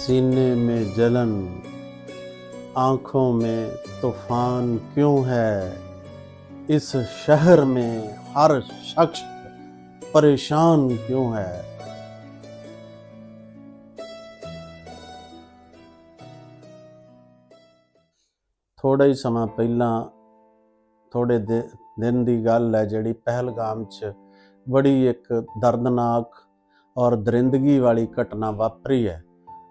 सीने में जलन आंखों में तूफान क्यों है इस शहर में हर शख्स परेशान क्यों है ਥੋੜਾ ਹੀ ਸਮਾਂ ਪਹਿਲਾਂ ਥੋੜੇ ਦਿਨ ਦੀ ਗੱਲ ਹੈ ਜਿਹੜੀ ਪਹਿਲਗਾਮ 'ਚ ਬੜੀ ਇੱਕ ਦਰਦਨਾਕ ਔਰ ਦਰਿੰਦਗੀ ਵਾਲੀ ਘਟਨਾ ਵਾਪਰੀ ਹੈ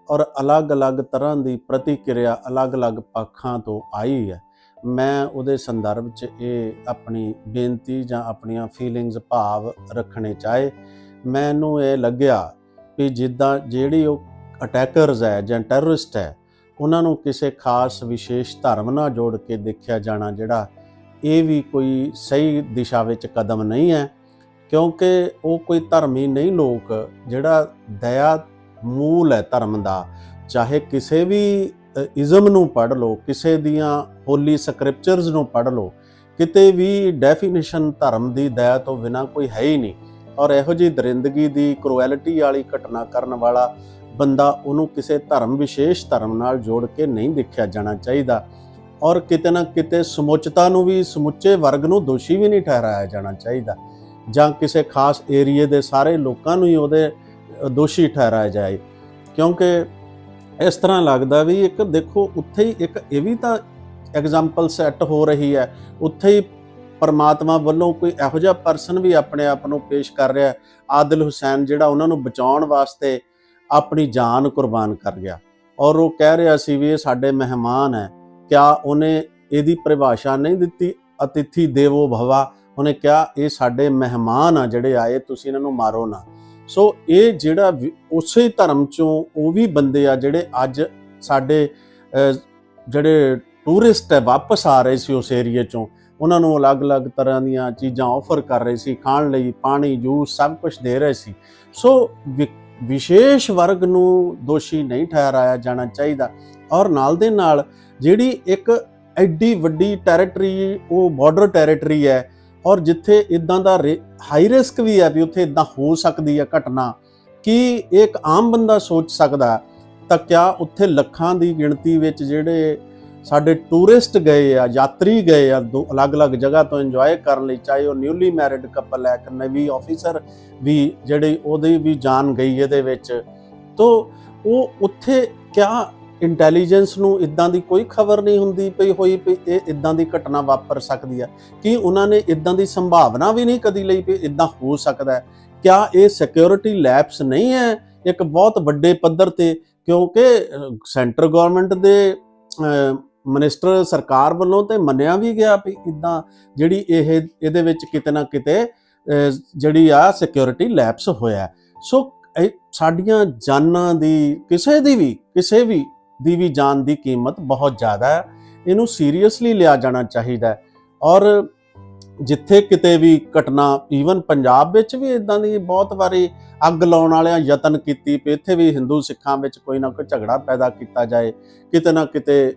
ਔਰ ਅਲੱਗ-ਅਲੱਗ ਤਰ੍ਹਾਂ ਦੀ ਪ੍ਰਤੀਕਿਰਿਆ ਅਲੱਗ-ਅਲੱਗ ਪੱਖਾਂ ਤੋਂ ਆਈ ਹੈ। ਮੈਂ ਉਹਦੇ ਸੰਦਰਭ 'ਚ ਇਹ ਆਪਣੀ ਬੇਨਤੀ ਜਾਂ ਆਪਣੀਆਂ ਫੀਲਿੰਗਸ ਭਾਵ ਰੱਖਣੇ ਚਾਹੇ। ਮੈਨੂੰ ਇਹ ਲੱਗਿਆ ਕਿ ਜਿੱਦਾਂ ਜਿਹੜੀ ਉਹ ਅਟੈਕਰਸ ਹੈ ਜਾਂ ਟੈਰਰਿਸਟ ਹੈ, ਉਹਨਾਂ ਨੂੰ ਕਿਸੇ ਖਾਸ ਵਿਸ਼ੇਸ਼ ਧਰਮ ਨਾਲ ਜੋੜ ਕੇ ਦੇਖਿਆ ਜਾਣਾ ਜਿਹੜਾ ਇਹ ਵੀ ਕੋਈ ਸਹੀ ਦਿਸ਼ਾ ਵਿੱਚ ਕਦਮ ਨਹੀਂ ਹੈ। ਕਿਉਂਕਿ ਉਹ ਕੋਈ ਧਰਮੀ ਨਹੀਂ ਲੋਕ ਜਿਹੜਾ ਦਇਆ ਮੂਲ ਹੈ ਧਰਮ ਦਾ, ਚਾਹੇ ਕਿਸੇ ਵੀ ਇਜ਼ਮ ਨੂੰ ਪੜ੍ਹ ਲਓ, ਕਿਸੇ ਦੀਆਂ ਹੋਲੀ ਸਕ੍ਰਿਪਚਰਸ ਨੂੰ ਪੜ੍ਹ ਲਓ, ਕਿਤੇ ਵੀ ਡੈਫੀਨੇਸ਼ਨ ਧਰਮ ਦੀ ਦਇਆ ਤੋਂ ਬਿਨਾ ਕੋਈ ਹੈ ਹੀ ਨਹੀਂ। ਔਰ ਇਹੋ ਜਿਹੀ ਦਰਿੰਦਗੀ ਦੀ ਕਰੂਐਲਿਟੀ ਵਾਲੀ ਘਟਨਾ ਕਰਨ ਵਾਲਾ ਬੰਦਾ ਉਹਨੂੰ ਕਿਸੇ ਧਰਮ, ਵਿਸ਼ੇਸ਼ ਧਰਮ ਨਾਲ ਜੋੜ ਕੇ ਨਹੀਂ ਦੇਖਿਆ ਜਾਣਾ ਚਾਹੀਦਾ। ਔਰ ਕਿਤੇ ਨਾ ਕਿਤੇ ਸਮੁੱਚਤਾ ਨੂੰ ਵੀ, ਸਮੁੱਚੇ ਵਰਗ ਨੂੰ ਦੋਸ਼ੀ ਵੀ ਨਹੀਂ ਠਹਿਰਾਇਆ ਜਾਣਾ ਚਾਹੀਦਾ। ਜਾਂ ਕਿਸੇ ਖਾਸ ਏਰੀਏ ਦੇ ਸਾਰੇ ਲੋਕਾਂ ਨੂੰ ਹੀ ਉਹਦੇ ਦੋਸ਼ੀ ਠਹਿਰਾਇਆ ਜਾਏ। ਕਿਉਂਕਿ ਇਸ ਤਰ੍ਹਾਂ ਲੱਗਦਾ ਵੀ ਇੱਕ ਦੇਖੋ, ਉੱਥੇ ਹੀ ਇੱਕ ਇਹ ਵੀ ਤਾਂ ਐਗਜ਼ਾਮਪਲ ਸੈੱਟ ਹੋ ਰਹੀ ਹੈ। ਉੱਥੇ ਹੀ ਪਰਮਾਤਮਾ ਵੱਲੋਂ ਕੋਈ ਇਹੋ ਜਿਹਾ ਪਰਸਨ ਵੀ ਆਪਣੇ ਆਪ ਨੂੰ ਪੇਸ਼ ਕਰ ਰਿਹਾ ਆਦਿਲ ਹੁਸੈਨ ਜਿਹੜਾ ਉਹਨਾਂ ਨੂੰ ਬਚਾਉਣ ਵਾਸਤੇ ਆਪਣੀ ਜਾਨ ਕੁਰਬਾਨ ਕਰ ਗਿਆ। ਔਰ ਉਹ ਕਹਿ ਰਿਹਾ ਸੀ ਵੀ ਇਹ ਸਾਡੇ ਮਹਿਮਾਨ ਹੈ। ਕਿਆ ਉਹਨੇ ਇਹਦੀ ਪਰਿਭਾਸ਼ਾ ਨਹੀਂ ਦਿੱਤੀ? ਅਤਿਥੀ ਦੇਵੋ ਭਵਾ। ਉਹਨੇ ਕਿਹਾ, ਇਹ ਸਾਡੇ ਮਹਿਮਾਨ ਆ ਜਿਹੜੇ ਆਏ, ਤੁਸੀਂ ਇਹਨਾਂ ਨੂੰ ਮਾਰੋ ਨਾ। ਸੋ ਇਹ ਜਿਹੜਾ ਉਸੇ ਧਰਮ ਚੋਂ ਉਹ ਵੀ ਬੰਦੇ ਆ ਜਿਹੜੇ ਅੱਜ ਸਾਡੇ ਜਿਹੜੇ ਟੂਰਿਸਟ ਹੈ, ਵਾਪਸ ਆ ਰਹੇ ਸੀ ਉਸ ਏਰੀਏ ਚੋਂ। ਉਹਨਾਂ ਨੂੰ ਅਲੱਗ-ਅਲੱਗ ਤਰ੍ਹਾਂ ਦੀਆਂ ਚੀਜ਼ਾਂ ਆਫਰ ਕਰ ਰਹੇ ਸੀ, ਖਾਣ ਲਈ ਪਾਣੀ ਜੂਸ ਸਭ ਕੁਝ ਦੇ ਰਹੇ ਸੀ। ਸੋ ਵਿਸ਼ੇਸ਼ ਵਰਗ ਨੂੰ ਦੋਸ਼ੀ ਨਹੀਂ ਠਹਿਰਾਇਆ ਜਾਣਾ ਚਾਹੀਦਾ। ਔਰ ਨਾਲ ਦੇ ਨਾਲ ਜਿਹੜੀ ਇੱਕ ਐਡੀ ਵੱਡੀ ਟੈਰੀਟਰੀ ਉਹ ਬਾਰਡਰ ਟੈਰੀਟਰੀ ਹੈ ਔਰ ਜਿੱਥੇ ਇਦਾਂ ਦਾ ਹਾਈ ਰਿਸਕ ਵੀ ਹੈ ਵੀ ਉੱਥੇ ਇਦਾਂ ਹੋ ਸਕਦੀ ਹੈ ਘਟਨਾ, ਕਿ ਇੱਕ ਆਮ ਬੰਦਾ ਸੋਚ ਸਕਦਾ ਤਾਂ ਕਿਆ ਉੱਥੇ ਲੱਖਾਂ ਦੀ ਗਿਣਤੀ ਵਿੱਚ ਜਿਹੜੇ ਸਾਡੇ ਟੂਰਿਸਟ ਗਏ ਆ, ਯਾਤਰੀ ਗਏ ਆ, ਦੋ ਅਲੱਗ-ਅਲੱਗ ਜਗ੍ਹਾ ਤੋਂ ਇੰਜੋਏ ਕਰਨ ਲਈ, ਚਾਹੇ ਉਹ ਨਿਊਲੀ ਮੈਰਿਡ ਕਪਲ ਹੈ ਕਿ ਨਵੀਂ ਆਫੀਸਰ ਵੀ ਜਿਹੜੇ ਉਹਦੀ ਵੀ ਜਾਨ ਗਈ ਇਹਦੇ ਵਿੱਚ, ਤੋਂ ਉਹ ਉੱਥੇ ਕਿਆ ਇੰਟੈਲੀਜੈਂਸ ਨੂੰ ਇਦਾਂ ਦੀ ਕੋਈ ਖਬਰ ਨਹੀਂ ਹੁੰਦੀ ਪਈ ਹੋਈ ਵੀ ਇਹ ਇਦਾਂ ਦੀ ਘਟਨਾ ਵਾਪਰ ਸਕਦੀ ਹੈ ਕਿ ਉਹਨਾਂ ਨੇ ਇਦਾਂ ਦੀ ਸੰਭਾਵਨਾ ਵੀ ਨਹੀਂ ਕਦੀ ਲਈ ਵੀ ਇਦਾਂ ਹੋ ਸਕਦਾ ਹੈ? ਕਿਆ ਇਹ ਸਿਕਿਉਰਿਟੀ ਲੈਪਸ ਨਹੀਂ ਹੈ? ਇੱਕ ਬਹੁਤ ਵੱਡੇ ਪੱਧਰ ਤੇ, ਕਿਉਂਕਿ ਸੈਂਟਰ ਗਵਰਨਮੈਂਟ ਦੇ ਮਿਨਿਸਟਰ ਸਰਕਾਰ ਵੱਲੋਂ ਤੇ ਮੰਨਿਆ ਵੀ ਗਿਆ ਵੀ ਇਦਾਂ ਜਿਹੜੀ ਇਹ, ਇਹਦੇ ਵਿੱਚ ਕਿਤੇ ਨਾ ਕਿਤੇ ਜਿਹੜੀ ਆ ਸਿਕਿਉਰਿਟੀ ਲੈਪਸ ਹੋਇਆ। ਸੋ ਸਾਡੀਆਂ ਜਾਨਾਂ ਦੀ, ਕਿਸੇ ਦੀ ਵੀ, ਕਿਸੇ ਵੀ ਦੀ ਵੀ ਜਾਨ ਦੀ ਕੀਮਤ ਬਹੁਤ ਜ਼ਿਆਦਾ ਹੈ। ਇਹਨੂੰ ਸੀਰੀਅਸਲੀ ਲਿਆ ਜਾਣਾ ਚਾਹੀਦਾ ਔਰ ਜਿੱਥੇ ਕਿਤੇ ਵੀ ਘਟਨਾ ਈਵਨ ਪੰਜਾਬ ਵਿੱਚ ਵੀ ਇਦਾਂ ਦੀ ਬਹੁਤ ਵਾਰੀ ਅੱਗ ਲਾਉਣ ਵਾਲਿਆਂ ਯਤਨ ਕੀਤੀ ਵੀ ਇੱਥੇ ਵੀ ਹਿੰਦੂ ਸਿੱਖਾਂ ਵਿੱਚ ਕੋਈ ਨਾ ਕੋਈ ਝਗੜਾ ਪੈਦਾ ਕੀਤਾ ਜਾਏ, ਕਿਤੇ ਨਾ ਕਿਤੇ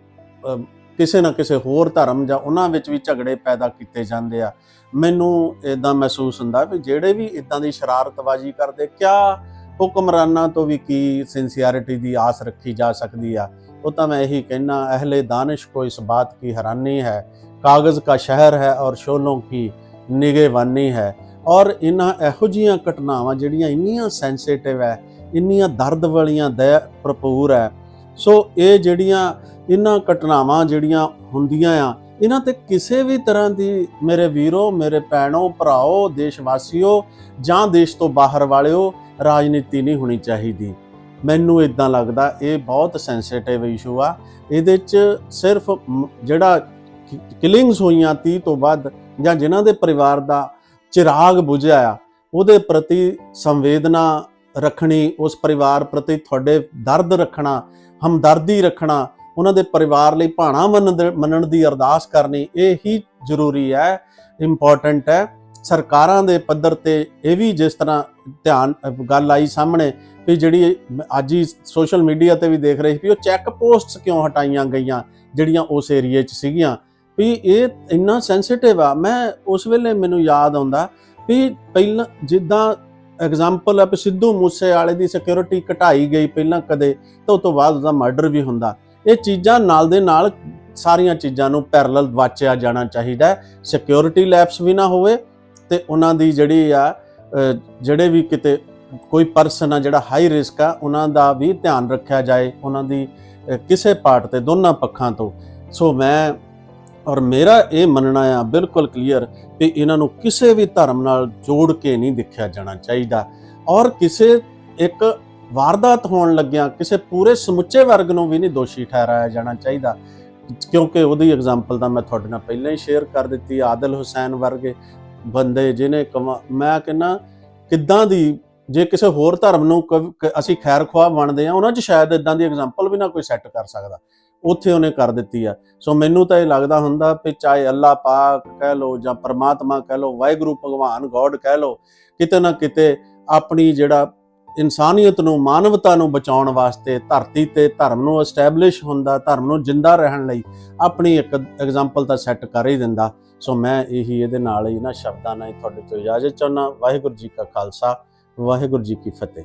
ਕਿਸੇ ਨਾ ਕਿਸੇ ਹੋਰ ਧਰਮ ਜਾਂ ਉਹਨਾਂ ਵਿੱਚ ਵੀ ਝਗੜੇ ਪੈਦਾ ਕੀਤੇ ਜਾਂਦੇ ਆ। ਮੈਨੂੰ ਇਦਾਂ ਮਹਿਸੂਸ ਹੁੰਦਾ ਵੀ ਜਿਹੜੇ ਵੀ ਇਦਾਂ ਦੀ ਸ਼ਰਾਰਤਬਾਜ਼ੀ ਕਰਦੇ, ਕਿਆ ਹੁਕਮਰਾਨਾਂ ਤੋਂ ਵੀ ਕੀ ਸਿੰਸੀਅਰਿਟੀ ਦੀ ਆਸ ਰੱਖੀ ਜਾ ਸਕਦੀ ਆ? ਉਹ ਤਾਂ ਮੈਂ ਇਹੀ ਕਹਿਣਾ ਅਹਲੇ ਦਾਨਿਸ਼ ਕੋ ਇਸ ਬਾਤ ਕੀ ਹੈਰਾਨੀ ਹੈ? ਕਾਗਜ਼ ਦਾ ਸ਼ਹਿਰ ਹੈ ਔਰ ਸ਼ੋਲੋਂ ਕੀ ਨਿਗੇਵਾਨੀ ਹੈ? ਔਰ ਇਹਨਾਂ ਇਹੋ ਜੀਆਂ ਘਟਨਾਵਾਂ ਜਿਹੜੀਆਂ ਇੰਨੀਆਂ ਸੈਂਸਿਟਿਵ ਹੈ, ਇੰਨੀਆਂ ਦਰਦ ਵਾਲੀਆਂ ਦਇਆ ਭਰਪੂਰ ਹੈ, ਸੋ ਇਹ ਜਿਹੜੀਆਂ ਇਹਨਾਂ ਘਟਨਾਵਾਂ ਜਿਹੜੀਆਂ ਹੁੰਦੀਆਂ ਆ ਇਹਨਾਂ ਤੇ ਕਿਸੇ ਵੀ ਤਰ੍ਹਾਂ ਦੀ ਮੇਰੇ ਵੀਰੋ, ਮੇਰੇ ਭੈਣੋ, ਭਰਾਓ ਦੇਸ਼ ਵਾਸੀਓ ਜਾਂ ਦੇਸ਼ ਤੋਂ ਬਾਹਰ ਵਾਲਿਓ ਰਾਜਨੀਤੀ ਨਹੀਂ ਹੋਣੀ ਚਾਹੀਦੀ। ਮੈਨੂੰ ਇਦਾਂ ਲੱਗਦਾ, ਇਹ ਬਹੁਤ ਸੈਂਸਿਟਿਵ ਇਸ਼ੂ ਆ। ਇਹਦੇ 'ਚ ਸਿਰਫ ਜਿਹੜਾ ਕਿਲਿੰਗਸ ਹੋਈਆਂ 30 ਤੋਂ ਵੱਧ ਜਾਂ ਜਿਨ੍ਹਾਂ ਦੇ ਪਰਿਵਾਰ ਦਾ ਚਿਰਾਗ ਬੁਝਿਆ ਆ, ਉਹਦੇ ਪ੍ਰਤੀ ਸੰਵੇਦਨਾ ਰੱਖਣੀ, ਉਸ ਪਰਿਵਾਰ ਪ੍ਰਤੀ ਤੁਹਾਡੇ ਦਰਦ ਰੱਖਣਾ, ਹਮਦਰਦੀ ਰੱਖਣਾ, ਉਹਨਾਂ ਦੇ ਪਰਿਵਾਰ ਲਈ ਭਾਣਾ ਮੰਨਣ ਦੀ ਅਰਦਾਸ ਕਰਨੀ, ਇਹ ਹੀ ਜ਼ਰੂਰੀ ਹੈ ਇੰਪੋਰਟੈਂਟ ਹੈ। ਸਰਕਾਰਾਂ ਦੇ ਪੱਧਰ ਤੇ ਇਹ ਵੀ ਜਿਸ ਤਰ੍ਹਾਂ ਧਿਆਨ, ਗੱਲ ਆਈ ਸਾਹਮਣੇ ਵੀ ਜਿਹੜੀ ਅੱਜ ਹੀ ਸੋਸ਼ਲ ਮੀਡੀਆ ਤੇ ਵੀ ਦੇਖ ਰਹੇ ਸੀ ਵੀ ਉਹ ਚੈੱਕ ਪੋਸਟਸ ਕਿਉਂ ਹਟਾਈਆਂ ਗਈਆਂ ਜਿਹੜੀਆਂ ਉਸ ਏਰੀਏ 'ਚ ਸੀਗੀਆਂ। ਵੀ ਇਹ ਇੰਨਾ ਸੈਂਸਿਟਿਵ ਆ। ਮੈਂ ਉਸ ਵੇਲੇ ਮੈਨੂੰ ਯਾਦ ਆਉਂਦਾ ਵੀ ਪਹਿਲਾਂ ਜਿੱਦਾਂ ਐਗਜ਼ਾਮਪਲ ਆ ਵੀ ਸਿੱਧੂ ਮੂਸੇ ਵਾਲੇ ਦੀ ਸਿਕਿਉਰਿਟੀ ਘਟਾਈ ਗਈ ਪਹਿਲਾਂ ਕਦੇ, ਤਾਂ ਉਸ ਤੋਂ ਬਾਅਦ ਉਹਦਾ ਮਰਡਰ ਵੀ ਹੁੰਦਾ। ਇਹ ਚੀਜ਼ਾਂ ਨਾਲ ਦੇ ਨਾਲ ਸਾਰੀਆਂ ਚੀਜ਼ਾਂ ਨੂੰ ਪੈਰਲਲ ਵਾਚਿਆ ਜਾਣਾ ਚਾਹੀਦਾ। ਹੈ ਸਿਕਿਉਰਿਟੀ ਲੈਪਸ ਵੀ ਨਾ ਹੋਵੇ ਤੇ ਉਹਨਾਂ ਦੀ ਜਿਹੜੀ ਆ ਜਿਹੜੇ ਵੀ ਕਿਤੇ ਕੋਈ ਪਰਸਨ ਆ ਜਿਹੜਾ ਹਾਈ ਰਿਸਕ ਆ, ਉਹਨਾਂ ਦਾ ਵੀ ਧਿਆਨ ਰੱਖਿਆ ਜਾਏ, ਉਹਨਾਂ ਦੀ ਕਿਸੇ ਪਾਰਟ ਤੇ, ਦੋਨਾਂ ਪੱਖਾਂ ਤੋਂ। ਸੋ ਮੈਂ, ਔਰ ਮੇਰਾ ਇਹ ਮੰਨਣਾ ਆ ਬਿਲਕੁਲ ਕਲੀਅਰ ਕਿ ਇਹਨਾਂ ਨੂੰ ਕਿਸੇ ਵੀ ਧਰਮ ਨਾਲ ਜੋੜ ਕੇ ਨਹੀਂ ਦੇਖਿਆ ਜਾਣਾ ਚਾਹੀਦਾ। ਔਰ ਕਿਸੇ ਇੱਕ ਵਾਰਦਾਤ ਹੋਣ ਲੱਗਿਆਂ, ਕਿਸੇ ਪੂਰੇ ਸਮੁੱਚੇ ਵਰਗ ਨੂੰ ਵੀ ਨਹੀਂ ਦੋਸ਼ੀ ਠਹਿਰਾਇਆ ਜਾਣਾ ਚਾਹੀਦਾ। ਕਿਉਂਕਿ ਉਹਦੀ ਐਗਜ਼ਾਮਪਲ ਤਾਂ ਮੈਂ ਤੁਹਾਡੇ ਨਾਲ ਪਹਿਲਾਂ ਹੀ ਸ਼ੇਅਰ ਕਰ ਦਿੱਤੀ ਆਦਲ ਹੁਸੈਨ ਵਰਗੇ। ਬੰਦੇ ਜਿਹਨੇ ਕਮਾ, ਮੈਂ ਕਹਿੰਨਾ ਕਿੱਦਾਂ ਦੀ, ਜੇ ਕਿਸੇ ਹੋਰ ਧਰਮ ਨੂੰ ਅਸੀਂ ਖੈਰ ਖੁਆਹ ਬਣਦੇ ਆ ਉਹਨਾਂ 'ਚ ਸ਼ਾਇਦ ਇਦਾਂ ਦੀ ਐਗਜ਼ਾਮਪਲ ਵੀ ਨਾ ਕੋਈ ਸੈੱਟ ਕਰ ਸਕਦਾ। ਉੱਥੇ ਉਹਨੇ ਕਰ ਦਿੱਤੀ ਆ। ਸੋ ਮੈਨੂੰ ਤਾਂ ਇਹ ਲੱਗਦਾ ਹੁੰਦਾ ਵੀ ਚਾਹੇ ਅੱਲਾ ਪਾਕ ਕਹਿ ਲੋ ਜਾਂ ਪਰਮਾਤਮਾ ਕਹਿ ਲੋ ਵਾਹਿਗੁਰੂ, ਭਗਵਾਨ, ਗੋਡ ਕਹਿ ਲੋ ਕਿਤੇ ਨਾ ਕਿਤੇ ਆਪਣੀ ਜਿਹੜਾ ਇਨਸਾਨੀਅਤ ਨੂੰ, ਮਾਨਵਤਾ ਨੂੰ ਬਚਾਉਣ ਵਾਸਤੇ ਧਰਤੀ ਤੇ ਧਰਮ ਨੂੰ ਐਸਟੈਬਲਿਸ਼ ਹੁੰਦਾ, ਧਰਮ ਨੂੰ ਜਿੰਦਾ ਰਹਿਣ ਲਈ ਆਪਣੀ ਇੱਕ ਐਗਜ਼ਾਮਪਲ ਤਾਂ ਸੈੱਟ ਕਰ ਹੀ ਦਿੰਦਾ। ਸੋ ਮੈਂ ਇਹੀ ਇਹਦੇ ਨਾਲ ਹੀ ਨਾ ਸ਼ਬਦਾਂ ਨਾਲ ਤੁਹਾਡੇ ਤੋਂ ਇਜਾਜ਼ਤ ਚਾਹੁੰਦਾ। ਵਾਹਿਗੁਰੂ ਜੀ ਕਾ ਖਾਲਸਾ, ਵਾਹਿਗੁਰੂ ਜੀ ਕੀ ਫਤਿਹ।